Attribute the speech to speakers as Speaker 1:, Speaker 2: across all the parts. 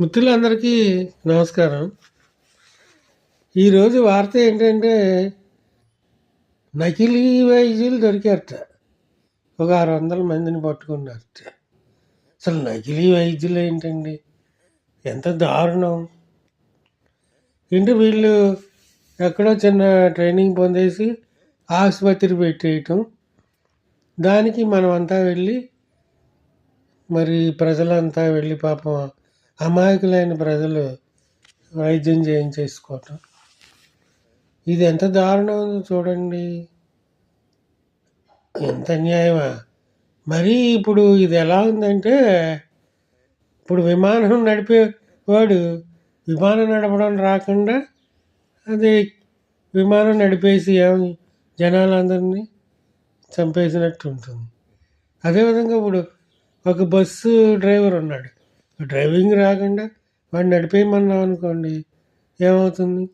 Speaker 1: మిత్రులందరికీ నమస్కారం. ఈరోజు వార్త ఏంటంటే నకిలీ వైద్యులు దొరికారట. ఒక ఆరు వందల మందిని పట్టుకున్నారట. అసలు నకిలీ వైద్యులు ఏంటండి? ఎంత దారుణం. ఏంటి వీళ్ళు ఎక్కడో చిన్న ట్రైనింగ్ పొందేసి ఆసుపత్రి పెట్టేయటం. దానికి మనమంతా వెళ్ళి మరి ప్రజలంతా వెళ్ళి పాపం అమాయకులైన ప్రజలు వైద్యం చేయించేసుకోవటం. ఇది ఎంత దారుణం చూడండి. ఎంత అన్యాయమా? మరీ ఇప్పుడు ఇది ఎలా ఉందంటే ఇప్పుడు విమానం నడిపేవాడు విమానం నడపడం రాకుండా అది విమానం నడిపేసి ఏమి జనాలందరినీ చంపేసినట్టు ఉంటుంది. అదేవిధంగా ఇప్పుడు ఒక బస్సు డ్రైవర్ ఉన్నాడు. డ్రైవింగ్ రాకుండా వాడు నడిపేయమన్నాం అనుకోండి ఏమవుతుంది?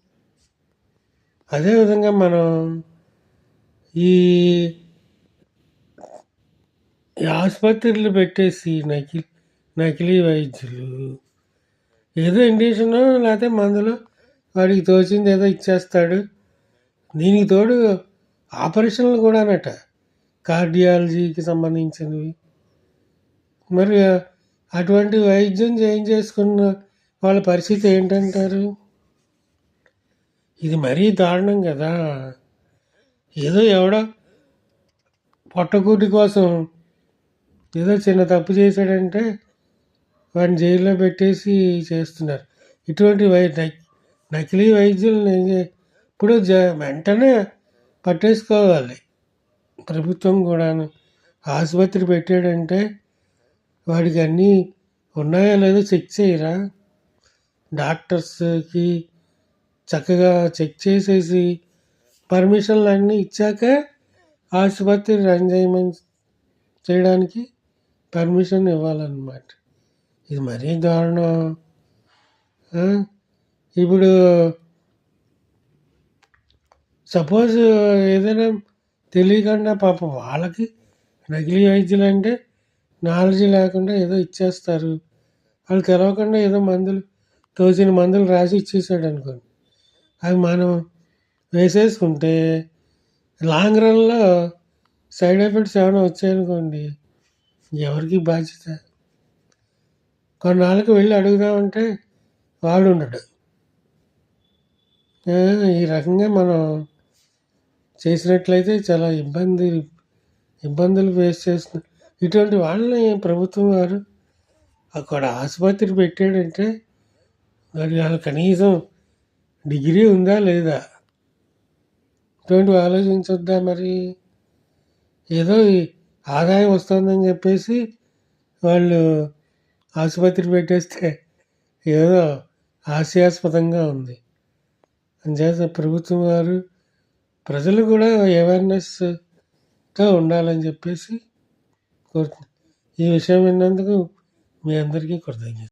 Speaker 1: అదేవిధంగా మనం ఈ ఈ ఆసుపత్రులు పెట్టేసి నకిలీ నకిలీ వైద్యులు ఏదో ఇండిషన్ లేకపోతే మందులు వాడికి తోచింది ఏదో ఇచ్చేస్తాడు. దీనికి తోడు ఆపరేషన్లు కూడానట కార్డియాలజీకి సంబంధించినవి. మరి అటువంటి వైద్యం చేయించేసుకున్న వాళ్ళ పరిస్థితి ఏంటంటారు? ఇది మరీ దారుణం కదా. ఏదో ఎవడో పొట్టకూటి కోసం ఏదో చిన్న తప్పు చేశాడంటే వాడిని జైల్లో పెట్టేసి చేస్తున్నారు. ఇటువంటి వై నకిలీ వైద్యులను ఇప్పుడు జ వెంటనే పట్టేసుకోవాలి. ప్రభుత్వం కూడాను ఆసుపత్రి పెట్టాడంటే వాడికి అన్నీ ఉన్నాయో లేదో చెక్ చేయరా? డాక్టర్స్కి చక్కగా చెక్ చేసేసి పర్మిషన్లు అన్నీ ఇచ్చాక ఆసుపత్రి రన్ చేయమని చేయడానికి పర్మిషన్ ఇవ్వాలన్నమాట. ఇది మరీ దారుణం. ఇప్పుడు సపోజ్ ఏదైనా తెలియకుండా పాప వాళ్ళకి నకిలీ వైద్యులు అంటే నాలెడ్జ్ లేకుండా ఏదో ఇచ్చేస్తారు. వాళ్ళు తెలవకుండా ఏదో మందులు తోచిన మందులు రాసి ఇచ్చేసాడు అనుకోండి. అవి మనం వేసేసుకుంటే లాంగ్ రన్లో సైడ్ ఎఫెక్ట్స్ ఏమైనా వచ్చాయనుకోండి ఎవరికి బాధ్యత? కొన్నాళ్ళకి వెళ్ళి అడుగుదామంటే వాడు ఉండడు. ఈ రకంగా మనం చేసినట్లయితే చాలా ఇబ్బంది ఇబ్బందులు ఫేస్ చేస్తున్నాం ఇటువంటి వాళ్ళని ప్రభుత్వం వారు అక్కడ ఆసుపత్రి పెట్టాడంటే మరి వాళ్ళ కనీసం డిగ్రీ ఉందా లేదా? ఇటువంటి ఆలోచించొద్దా మరి? ఏదో ఆదాయం వస్తుందని చెప్పేసి వాళ్ళు ఆసుపత్రి పెట్టేస్తే ఏదో హాస్యాస్పదంగా ఉంది. అంచేత ప్రభుత్వం వారు ప్రజలు కూడా అవేర్నెస్తో ఉండాలని చెప్పేసి ఈ విషయం విన్నందుకు మీ అందరికీ కృతజ్ఞత